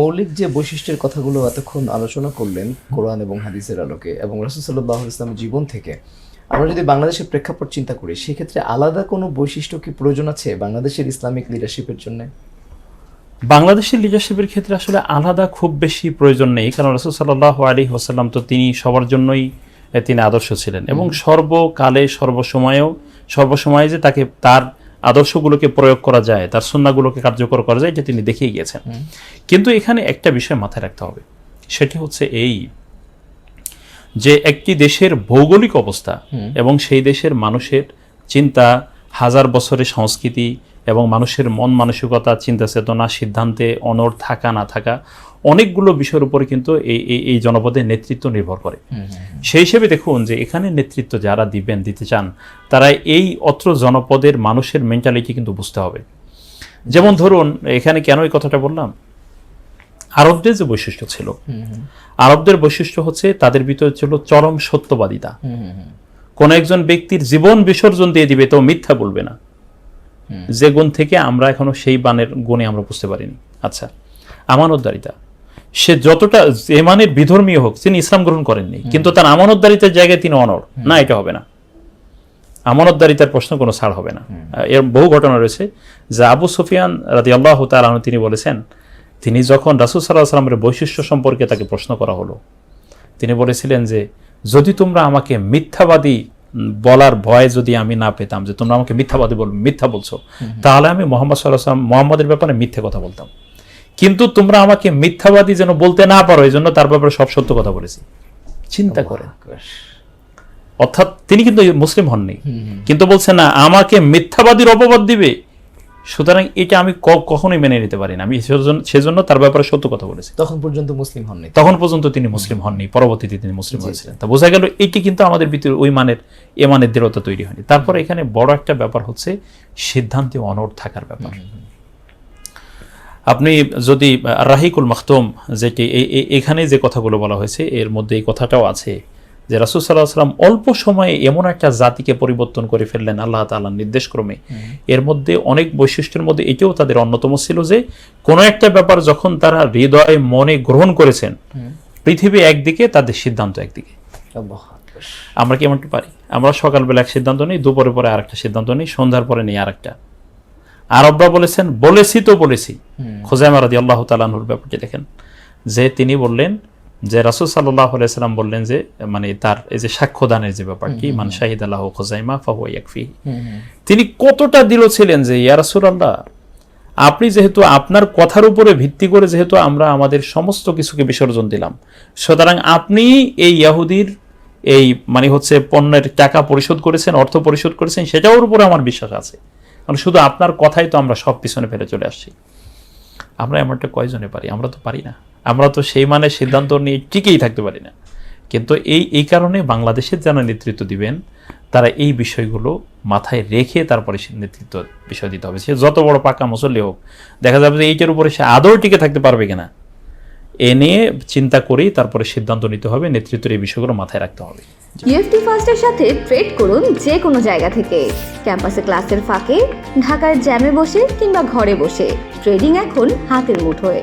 মৌলিক যে বৈশিষ্ট্যের কথাগুলো এতক্ষণ আলোচনা করলেন কোরআন এবং হাদিসের আলোকে এবং রাসুসাল্লাহ ইসলামের জীবন থেকে, আমরা যদি বাংলাদেশের প্রেক্ষাপট চিন্তা করি, সেক্ষেত্রে আলাদা কোনো বৈশিষ্ট্য কি প্রয়োজন আছে বাংলাদেশের ইসলামিক লিডারশিপের জন্য? বাংলাদেশের লিডারশিপের ক্ষেত্রে আসলে আলাদা খুব বেশি প্রয়োজন নেই, কারণ রসুল সাল্লাহ আলী হোসাল্লাম তো তিনি সবার জন্যই তিনি আদর্শ ছিলেন এবং সর্বকালে সর্বসময়েও, সর্বসময়ে যে তাকে তার আদর্শগুলোকে প্রয়োগ করা যায় তার সন্নাগুলোকে কার্যকর করা যায় এটা তিনি দেখিয়ে গিয়েছেন। কিন্তু এখানে একটা বিষয় মাথায় রাখতে হবে। সেটি হচ্ছে এই যে একটি দেশের ভৌগোলিক অবস্থা এবং সেই দেশের মানুষের চিন্তা হাজার বছরের সংস্কৃতি এবং মানুষের মন মানসিকতা চিন্তা চেতনা সিদ্ধান্তে অনড় থাকা না থাকা অনেকগুলো বিষয়ের উপরে কিন্তু এই এই- এই জনপদের নেতৃত্ব নির্ভর করে। সেই হিসেবে দেখুন যে এখানে নেতৃত্ব যারা দিবেন দিতে চান তারা এই অত্র জনপদের মানুষের মেন্টালিটি কিন্তু বুঝতে হবে। যেমন ধরুন এখানে কেন এই কথাটা বললাম? আরবদের যে বৈশিষ্ট্য ছিল আরবদের বৈশিষ্ট্য হচ্ছে তাদের ভিতরে ছিল চরম সত্যবাদিতা। কোন একজন ব্যক্তির জীবন বিসর্জন দিয়ে দিবে তো মিথ্যা বলবে না। যে গুণ থেকে আমরা এখনও সেই বানের গুণে আমরা বুঝতে পারিনি। আচ্ছা আমানতদারিতা। সে যতটা যে মানের বিধর্মীয় হোক তিনি ইসলাম গ্রহণ করেননি কিন্তু তার আমানতদারিতার জায়গায় তিনি অনর। না এটা হবে না। আমানতদারিতার প্রশ্ন কোনো ছাড় হবে না। এর বহু ঘটনা রয়েছে যে আবু সুফিয়ান রাদি আল্লাহ তালু তিনি বলেছেন তিনি যখন রাসুল সাল্লাহ সাল্লামের বৈশিষ্ট্য সম্পর্কে তাকে প্রশ্ন করা হলো তিনি বলেছিলেন যে যদি তোমরা আমাকে মিথ্যাবাদী বলার ভয় যদি আমি না পেতাম যে তোমরা আমাকে মিথ্যাবাদী বল মিথ্যা বলছো তাহলে আমি মোহাম্মদ সাল্লাহাম মোহাম্মদের ব্যাপারে মিথ্যে কথা বলতাম। কিন্তু তোমরা আমাকে মিথ্যাবাদী যেন বলতে না পারো এই জন্য তার ব্যাপারে সব সত্য কথা বলেছি। চিন্তা করে অর্থাৎ তিনি কিন্তু মুসলিম হননি। কিন্তু বলছে না আমাকে মিথ্যাবাদীর অপবাদ দিবে। সুতরাং এটা আমি ক- কখনোই মেনে নিতে পারি না। আমি সেজন্য- তার ব্যাপারে সত্য কথা বলেছি। তখন পর্যন্ত মুসলিম হননি। তখন পর্যন্ত তিনি মুসলিম হননি। পরবর্তীতে তিনি মুসলিম হয়েছিলেন। তা বোঝা গেল এটি কিন্তু আমাদের ভিতরে ওই মানের এ মানের দৃঢ়তা তৈরি হয়নি। তারপরে এখানে বড় একটা ব্যাপার হচ্ছে সিদ্ধান্তে অনড় থাকার ব্যাপার। আপনি যদি রাহিকুল মাখতুম যেটি এখানে যে কথাগুলো বলা হয়েছে এর মধ্যে এই কথাটাও আছে। যে রাসুল সাল্লাহ সাল্লাম অল্প সময়ে এমন একটা জাতিকে পরিবর্তন করে ফেললেন আল্লাহ তাআলার নির্দেশক্রমে। এর মধ্যে অনেক বৈশিষ্ট্যের মধ্যে এটিও তাদের অন্যতম ছিল যে কোনো একটা ব্যাপার যখন তারা হৃদয়ে মনে গ্রহণ করেছেন পৃথিবী একদিকে তাদের সিদ্ধান্ত একদিকে। আমরা কি এমনটি পারি? আমরা সকালবেলা এক সিদ্ধান্ত নিই দুপুরে পরে আরেকটা সিদ্ধান্ত নিই সন্ধ্যার পরে নিই আরেকটা। আরবরা বলেছেন বলেছি তো বলেছি। খোজাইমা রাদি আল্লাহ তালাহুর ব্যাপারটি দেখেন। যে তিনি বললেন যে রাসুল সাল্লাহ সাল্লাম বললেন যে মানে তার এই যে সাক্ষ্যদানের যে ব্যাপারটি মান শাহিদ আল্লাহ খোজাইমা ফাহু তিনি কতটা দিল ছিলেন যে ইয়া রাসুল আল্লাহ আপনি যেহেতু আপনার কথার উপরে ভিত্তি করে যেহেতু আমরা আমাদের সমস্ত কিছুকে বিসর্জন দিলাম সুতরাং আপনি এই ইয়াহুদির এই মানে হচ্ছে পণ্যের টাকা পরিশোধ করেছেন অর্থ পরিশোধ করেছেন সেটার উপরে আমার বিশ্বাস আছে। কারণ শুধু আপনার কথাই তো আমরা সব পিছনে ফেলে চলে আসছি। আমরা এমনটা কয়জনে পারি? আমরা তো পারি না। আমরা তো সেই মানে সিদ্ধান্ত নিয়ে টিকেই থাকতে পারি না। কিন্তু এই এই কারণে বাংলাদেশের যারা নেতৃত্ব দিবেন, তারা এই বিষয়গুলো মাথায় রেখে তারপরে নেতৃত্ব বিষয় দিতে হবে। সে যত বড় পাকা মুসল্লি হোক, দেখা যাবে যে এইটার উপরে সে আদৌ টিকে থাকতে পারবে কিনা, এ নিয়ে চিন্তা করেই তারপরে সিদ্ধান্ত নিতে হবে, নেতৃত্বের এই বিষয়গুলো মাথায় রাখতে হবে। ইউএফটি ফার্স্টের সাথে ট্রেড করুন যে কোনো জায়গা থেকে। ক্যাম্পাসে ক্লাসের ফাঁকে, ঢাকার জ্যামে বসে কিংবা ঘরে বসে। ট্রেডিং এখন হাতের মুঠোয়।